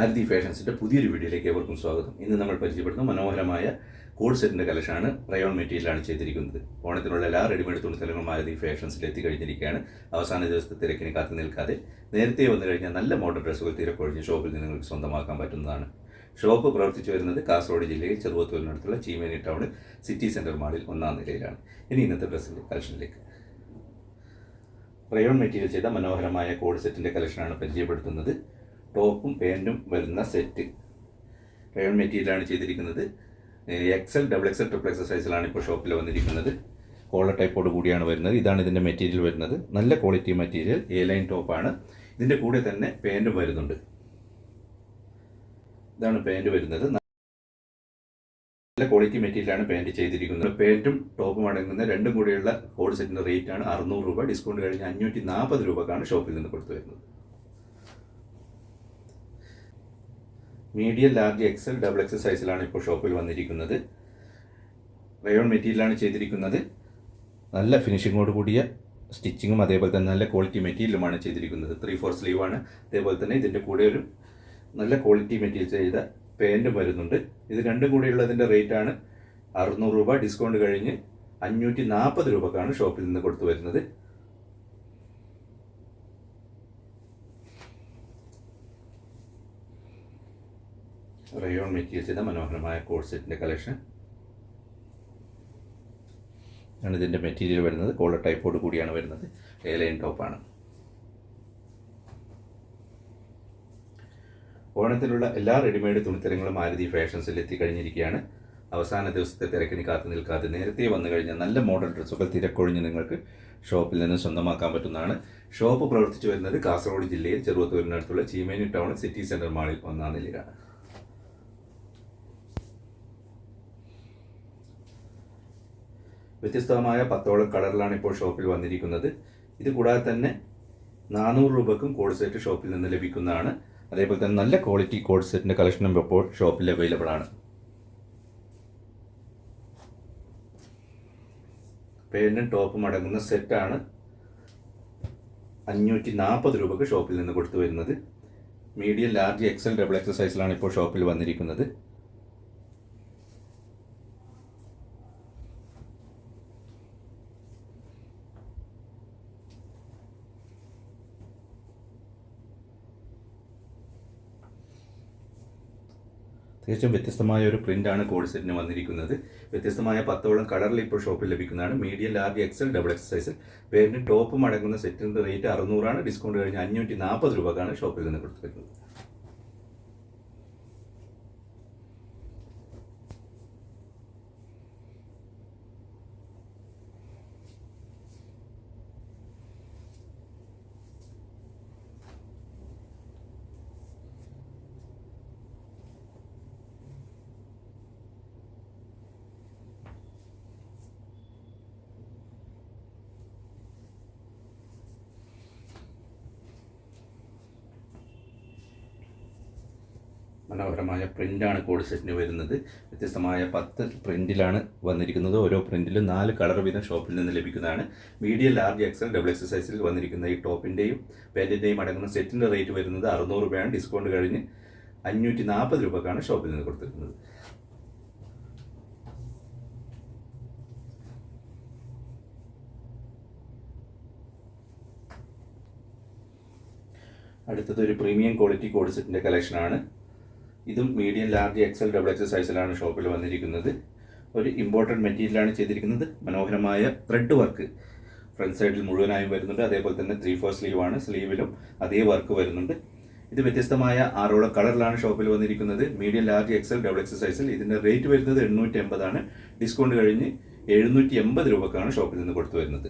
ആരതി ഫാഷൻസിന്റെ പുതിയൊരു വീഡിയോയിലേക്ക് ഏവർക്കും സ്വാഗതം. ഇന്ന് നമ്മൾ പരിചയപ്പെടുന്ന മനോഹരമായ കോഡ് സെറ്റിന്റെ കലക്ഷനാണ് റയോൺ മെറ്റീരിയലാണ് ചെയ്തിരിക്കുന്നത്. ഓണത്തിനുള്ള എല്ലാ റെഡിമെയ്ഡ് തുണിത്തലങ്ങളും ആരതി ഫാഷൻസിൽ എത്തിക്കഴിഞ്ഞിരിക്കുകയാണ്. അവസാന ദിവസത്തെ തിരക്കിന് കാത്തു നിൽക്കാതെ നേരത്തെ വന്നു കഴിഞ്ഞാൽ നല്ല മോഡൽ ഡ്രസ്സുകൾ തിരക്കൊഴിഞ്ഞ് ഷോപ്പിൽ നിന്ന് നിങ്ങൾക്ക് സ്വന്തമാക്കാൻ പറ്റുന്നതാണ്. ഷോപ്പ് പ്രവർത്തിച്ചു വരുന്നത് കാസർഗോഡ് ജില്ലയിൽ ചെറുവത്തൂരിനടുത്തുള്ള ചീമേനി ടൗണിൽ സിറ്റി സെന്റർ മാളിൽ ഒന്നാം നിലയിലാണ്. ഇനി ഇന്നത്തെ ഡ്രസ്സിന്റെ കളക്ഷനിലേക്ക് റയോൺ മെറ്റീരിയൽ ചെയ്ത മനോഹരമായ കോഡ് സെറ്റിന്റെ കളക്ഷനാണ് പരിചയപ്പെടുത്തുന്നത്. ടോപ്പും പാന്റും വരുന്ന സെറ്റ്. റയോൺ മെറ്റീരിയലാണ് ചെയ്തിരിക്കുന്നത്. XL double XL triple XL സൈസിലാണ് ഇപ്പോൾ ഷോപ്പിൽ വന്നിരിക്കുന്നത്. കോളർ ടൈപ്പോട് കൂടിയാണ് വരുന്നത്. ഇതാണ് ഇതിന്റെ മെറ്റീരിയൽ വരുന്നത്. നല്ല ക്വാളിറ്റി മെറ്റീരിയൽ എ ലൈൻ ടോപ്പാണ്. ഇതിന്റെ കൂടെ തന്നെ പാന്റും വരുന്നുണ്ട്. ഇതാണ് പാന്റ് വരുന്നത്. നല്ല ക്വാളിറ്റി മെറ്റീരിയലാണ് പാന്റ് ചെയ്തിരിക്കുന്നത്. പാന്റും ടോപ്പും അടങ്ങുന്ന രണ്ടും കൂടിയുള്ള കോഡ് സെറ്റിന്റെ റേറ്റ് ആണ് അറുന്നൂറ് രൂപ. ഡിസ്കൗണ്ട് കഴിഞ്ഞ് അഞ്ഞൂറ്റി നാൽപ്പത് രൂപക്കാണ് ഷോപ്പിൽ നിന്ന് കൊടുത്തു വരുന്നത്. Medium large XL double XL സൈസിലാണ് ഇപ്പോൾ ഷോപ്പിൽ വന്നിരിക്കുന്നത്. റയോൺ മെറ്റീരിയലാണ് ചെയ്തിരിക്കുന്നത്. നല്ല ഫിനിഷിങ്ങോട് കൂടിയ സ്റ്റിച്ചിങ്ങും അതേപോലെ തന്നെ നല്ല ക്വാളിറ്റി മെറ്റീരിയലുമാണ് ചെയ്തിരിക്കുന്നത്. ത്രീ ഫോർ സ്ലീവാണ് അതേപോലെ തന്നെ ഇതിന്റെ കൂടെ ഒരു നല്ല ക്വാളിറ്റി മെറ്റീരിയൽ ചെയ്ത പാന്റും വരുന്നുണ്ട്. ഇത് രണ്ടും കൂടിയുള്ളതിന്റെ റേറ്റാണ് അറുന്നൂറ് രൂപ. ഡിസ്കൗണ്ട് കഴിഞ്ഞ് അഞ്ഞൂറ്റി നാൽപ്പത് രൂപക്കാണ് ഷോപ്പിൽ നിന്ന് കൊടുത്തു വരുന്നത്. റയോൺ മെറ്റീരിയൽ ചെയ്ത മനോഹരമായ കോഡ് സെറ്റിന്റെ കളക്ഷൻ ആണ് ഇതിന്റെ മെറ്റീരിയൽ വരുന്നത്. കോളർ ടൈപ്പോട് കൂടിയാണ് വരുന്നത്. എ ലൈൻ ടോപ്പാണ് ഓണത്തിലുള്ള എല്ലാ റെഡിമെയ്ഡ് തുണിത്തരങ്ങളും ആരതി ഫാഷൻസിൽ എത്തിക്കഴിഞ്ഞിരിക്കുകയാണ്. അവസാന ദിവസത്തെ തിരക്കിന് കാത്തു നിൽക്കാതെ നേരത്തെ വന്നു കഴിഞ്ഞാൽ നല്ല മോഡൽ ഡ്രസ്സുകൾ തിരക്കൊഴിഞ്ഞ് നിങ്ങൾക്ക് ഷോപ്പിൽ നിന്ന് സ്വന്തമാക്കാൻ പറ്റുന്നതാണ്. ഷോപ്പ് പ്രവർത്തിച്ചു വരുന്നത് കാസർഗോഡ് ജില്ലയിൽ ചെറുവത്തൂരിനടുത്തുള്ള ചീമേനി ടൗൺ സിറ്റി സെന്റർ മാളിൽ ഒന്നാം നിലയിലാണ്. വ്യത്യസ്തമായ പത്തോളം കളറിലാണ് ഇപ്പോൾ ഷോപ്പിൽ വന്നിരിക്കുന്നത്. ഇത് കൂടാതെ തന്നെ നാനൂറ് രൂപക്കും കോഡ് സെറ്റ് ഷോപ്പിൽ നിന്ന് ലഭിക്കുന്നതാണ്. അതേപോലെ തന്നെ നല്ല ക്വാളിറ്റി കോഡ് സെറ്റിന്റെ കളക്ഷനും ഇപ്പോൾ ഷോപ്പിൽ അവൈലബിൾ ആണ്. പേരിനും ടോപ്പും അടങ്ങുന്ന സെറ്റാണ് അഞ്ഞൂറ്റി നാൽപ്പത് രൂപക്ക് ഷോപ്പിൽ നിന്ന് കൊടുത്തു വരുന്നത്. Medium large XL double XL സൈസിലാണ് ഇപ്പോൾ ഷോപ്പിൽ വന്നിരിക്കുന്നത്. തികച്ചും വ്യത്യസ്തമായ ഒരു പ്രിന്റ് ആണ് കോഡ് സെറ്റിന് വന്നിരിക്കുന്നത്. വ്യത്യസ്തമായ പത്തോളം കളറിൽ ഇപ്പോൾ ഷോപ്പിൽ ലഭിക്കുന്നതാണ്. Medium large XL double X സൈസിൽ പേരിന് ടോപ്പും അടങ്ങുന്ന സെറ്റിന്റെ റേറ്റ് അറുന്നൂറാണ്. ഡിസ്കൗണ്ട് കഴിഞ്ഞ് അഞ്ഞൂറ്റി നാൽപ്പത് രൂപക്കാണ് ഷോപ്പിൽ നിന്ന് കൊടുത്തിരിക്കുന്നത്. മനോഹരമായ പ്രിന്റാണ് കോഡ് സെറ്റിന് വരുന്നത്. വ്യത്യസ്തമായ പത്ത് പ്രിന്റിലാണ് വന്നിരിക്കുന്നത്. ഓരോ പ്രിന്റിലും നാല് കളർ വീതം ഷോപ്പിൽ നിന്ന് ലഭിക്കുന്നതാണ്. Medium large XL double X സൈസിൽ വന്നിരിക്കുന്ന ഈ ടോപ്പിന്റെയും പാന്റിന്റെയും അടങ്ങുന്ന സെറ്റിന്റെ റേറ്റ് വരുന്നത് അറുന്നൂറ് രൂപയാണ്. ഡിസ്കൗണ്ട് കഴിഞ്ഞ് അഞ്ഞൂറ്റി നാൽപ്പത് രൂപക്കാണ് ഷോപ്പിൽ നിന്ന് കൊടുത്തിരിക്കുന്നത്. അടുത്തത് ഒരു പ്രീമിയം ക്വാളിറ്റി കോഡ് സെറ്റിന്റെ കളക്ഷനാണ്. ഇതും medium large XL double XL സൈസിലാണ് ഷോപ്പിൽ വന്നിരിക്കുന്നത്. ഒരു ഇമ്പോർട്ടന്റ് മെറ്റീരിയലാണ് ചെയ്തിരിക്കുന്നത്. മനോഹരമായ ത്രെഡ് വർക്ക് ഫ്രണ്ട് സൈഡിൽ മുഴുവനായും വരുന്നുണ്ട്. അതേപോലെ തന്നെ ത്രീ ഫോർ സ്ലീവ് ആണ്. സ്ലീവിലും അതേ വർക്ക് വരുന്നുണ്ട്. ഇത് വ്യത്യസ്തമായ ആറോളം കളറിലാണ് ഷോപ്പിൽ വന്നിരിക്കുന്നത്. Medium large XL double XL സൈസിൽ ഇതിന്റെ റേറ്റ് വരുന്നത് എണ്ണൂറ്റി എൺപതാണ് ഡിസ്കൗണ്ട് കഴിഞ്ഞ് എഴുന്നൂറ്റി എൺപത് രൂപക്കാണ് ഷോപ്പിൽ നിന്ന് കൊടുത്തു വരുന്നത്.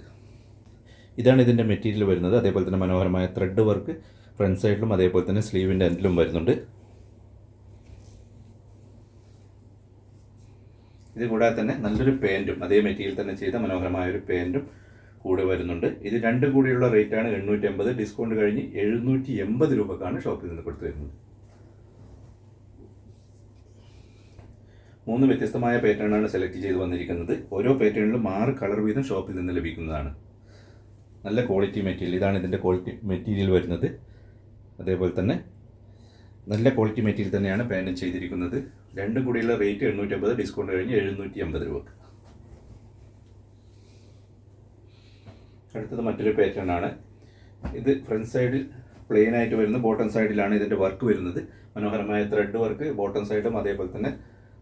ഇതാണ് ഇതിന്റെ മെറ്റീരിയൽ വരുന്നത്. അതേപോലെ തന്നെ മനോഹരമായ ത്രെഡ് വർക്ക് ഫ്രണ്ട് സൈഡിലും അതേപോലെ തന്നെ സ്ലീവിന്റെ എൻഡിലും വരുന്നുണ്ട്. ഇത് കൂടാതെ തന്നെ നല്ലൊരു പാന്റും അതേ മെറ്റീരിയൽ തന്നെ ചെയ്ത മനോഹരമായ ഒരു പാന്റും കൂടെ വരുന്നുണ്ട്. ഇത് രണ്ടും കൂടിയുള്ള റേറ്റാണ് എണ്ണൂറ്റി എൺപത് ഡിസ്കൗണ്ട് കഴിഞ്ഞ് എഴുന്നൂറ്റി എൺപത് രൂപക്കാണ് ഷോപ്പിൽ നിന്ന് കൊടുത്തു വരുന്നത് മൂന്ന് വ്യത്യസ്തമായ പാറ്റേണാണ് സെലക്ട് ചെയ്ത് വന്നിരിക്കുന്നത്. ഓരോ പാറ്റേണിലും ആറ് കളർ വീതം ഷോപ്പിൽ നിന്ന് ലഭിക്കുന്നതാണ്. നല്ല ക്വാളിറ്റി മെറ്റീരിയൽ ഇതാണ് ഇതിന്റെ ക്വാളിറ്റി മെറ്റീരിയൽ വരുന്നത്. അതേപോലെ തന്നെ നല്ല ക്വാളിറ്റി മെറ്റീരിയൽ തന്നെയാണ് പാന്റും ചെയ്തിരിക്കുന്നത്. രണ്ടും കൂടിയുള്ള റേറ്റ് എണ്ണൂറ്റമ്പത് ഡിസ്കൗണ്ട് കഴിഞ്ഞ് എഴുന്നൂറ്റി അമ്പത് രൂപ. അടുത്തത് മറ്റൊരു പാറ്റേൺ ആണ്. ഇത് ഫ്രണ്ട് സൈഡിൽ പ്ലെയിൻ ആയിട്ട് വരുന്ന ബോട്ടം സൈഡിലാണ് ഇതിന്റെ വർക്ക് വരുന്നത്. മനോഹരമായ ത്രെഡ് വർക്ക് ബോട്ടം സൈഡും അതേപോലെ തന്നെ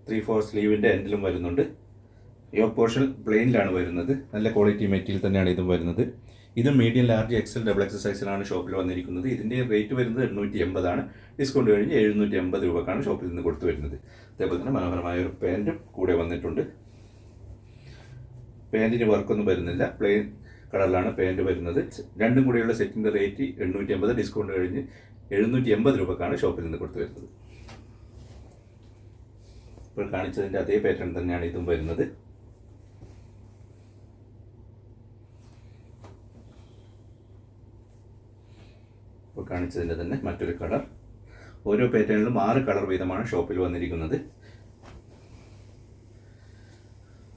ത്രീ ഫോർ സ്ലീവിന്റെ എൻഡിലും വരുന്നുണ്ട്. യോ പോർഷൻ പ്ലെയിനിലാണ് വരുന്നത്. നല്ല ക്വാളിറ്റി മെറ്റീരിയൽ തന്നെയാണ് ഇതും വരുന്നത്. ഇത് മീഡിയം ലാർജ് എക്സൽ ഡബിൾ എക്സസൈസിലാണ് ഷോപ്പിൽ വന്നിരിക്കുന്നത്. ഇതിന്റെ റേറ്റ് വരുന്നത് എണ്ണൂറ്റി എൺപതാണ് ഡിസ്കൗണ്ട് കഴിഞ്ഞ് എഴുന്നൂറ്റി എൺപത് രൂപക്കാണ് ഷോപ്പിൽ നിന്ന് കൊടുത്തു വരുന്നത്. അതേപോലെ തന്നെ മനോഹരമായ ഒരു പാന്റും കൂടെ വന്നിട്ടുണ്ട്. പാന്റിന് വർക്കൊന്നും വരുന്നില്ല. പ്ലെയിൻ കളറിലാണ് പാന്റ് വരുന്നത്. രണ്ടും കൂടെയുള്ള സെറ്റിന്റെ റേറ്റ് എണ്ണൂറ്റി എൺപത് ഡിസ്കൗണ്ട് കഴിഞ്ഞ് എഴുന്നൂറ്റി എൺപത് രൂപക്കാണ് ഷോപ്പിൽ നിന്ന് കൊടുത്തു വരുന്നത്. ഇപ്പോൾ കാണിച്ചതിന്റെ അതേ പാറ്റേൺ തന്നെയാണ് ഇതും വരുന്നത്. ഇപ്പോൾ കാണിച്ചതിന്റെ തന്നെ മറ്റൊരു കളർ. ഓരോ പാറ്റേണിലും ആറ് കളർ വീതമാണ് ഷോപ്പിൽ വന്നിരിക്കുന്നത്.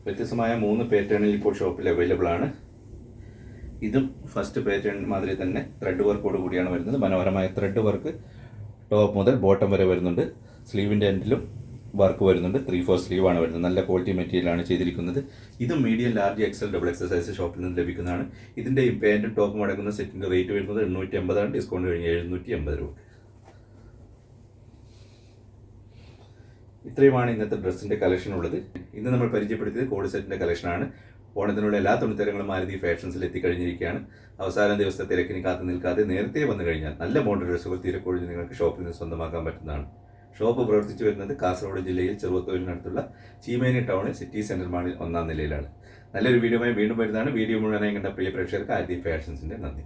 വ്യത്യസ്തമായ മൂന്ന് പാറ്റേണിൽ ഇപ്പോൾ ഷോപ്പിൽ അവൈലബിൾ ആണ്. ഇതും ഫസ്റ്റ് പാറ്റേൺ മാതിരി തന്നെ ത്രെഡ് വർക്കോട് കൂടിയാണ് വരുന്നത്. മനോഹരമായ ത്രെഡ് വർക്ക് ടോപ്പ് മുതൽ ബോട്ടം വരെ വരുന്നുണ്ട്. സ്ലീവിന്റെ എൻഡിലും വർക്ക് വരുന്നുണ്ട്. ത്രീ ഫോർ സ്ലീവാണ് വരുന്നത്. നല്ല ക്വാളിറ്റി മെറ്റീരിയലാണ് ചെയ്തിരിക്കുന്നത്. ഇത് medium large XL double XL size ഷോപ്പിൽ നിന്ന് ലഭിക്കുന്നതാണ്. ഇതിന്റെ പാന്റും ടോപ്പും അടങ്ങുന്ന സെറ്റിന്റെ റേറ്റ് വരുന്നത് എണ്ണൂറ്റി അമ്പതാണ് ഡിസ്കൗണ്ട് കഴിഞ്ഞ് എഴുന്നൂറ്റി അമ്പത് രൂപ. ഇത്രയുമാണ് ഇന്നത്തെ ഡ്രസ്സിന്റെ കളക്ഷൻ ഉള്ളത്. ഇന്ന് നമ്മൾ പരിചയപ്പെടുത്തിയത് കോഡ് സെറ്റിന്റെ കളക്ഷനാണ് ഓണത്തിനുള്ള എല്ലാ തുണിത്തരങ്ങളും മാരുതി ഫാഷൻസിൽ എത്തിക്കഴിഞ്ഞിരിക്കുകയാണ്. അവസാന ദിവസത്തെ തിരക്കിന് കാത്തു നിൽക്കാതെ നേരത്തെ വന്നു കഴിഞ്ഞാൽ നല്ല മോഡൽ ഡ്രസ്സുകൾ തിരക്കൊഴിഞ്ഞ് നിങ്ങൾക്ക് ഷോപ്പിൽ നിന്ന് സ്വന്തമാക്കാൻ പറ്റുന്നതാണ്. ഷോപ്പ് പ്രവർത്തിച്ചു വരുന്നത് കാസർഗോഡ് ജില്ലയിൽ ചെറുവത്തൂരിനടുത്തുള്ള ചീമേനി ടൗണിൽ സിറ്റി സെന്റർ മാളിൽ ഒന്നാം നിലയിലാണ്. നല്ലൊരു വീഡിയോയുമായി വീണ്ടും വരുന്നതാണ്. വീഡിയോ മുഴുവനായി കണ്ട പ്രിയ പ്രേക്ഷകർക്ക് ആദ്യ ഫാഷൻസിന്റെ നന്ദി.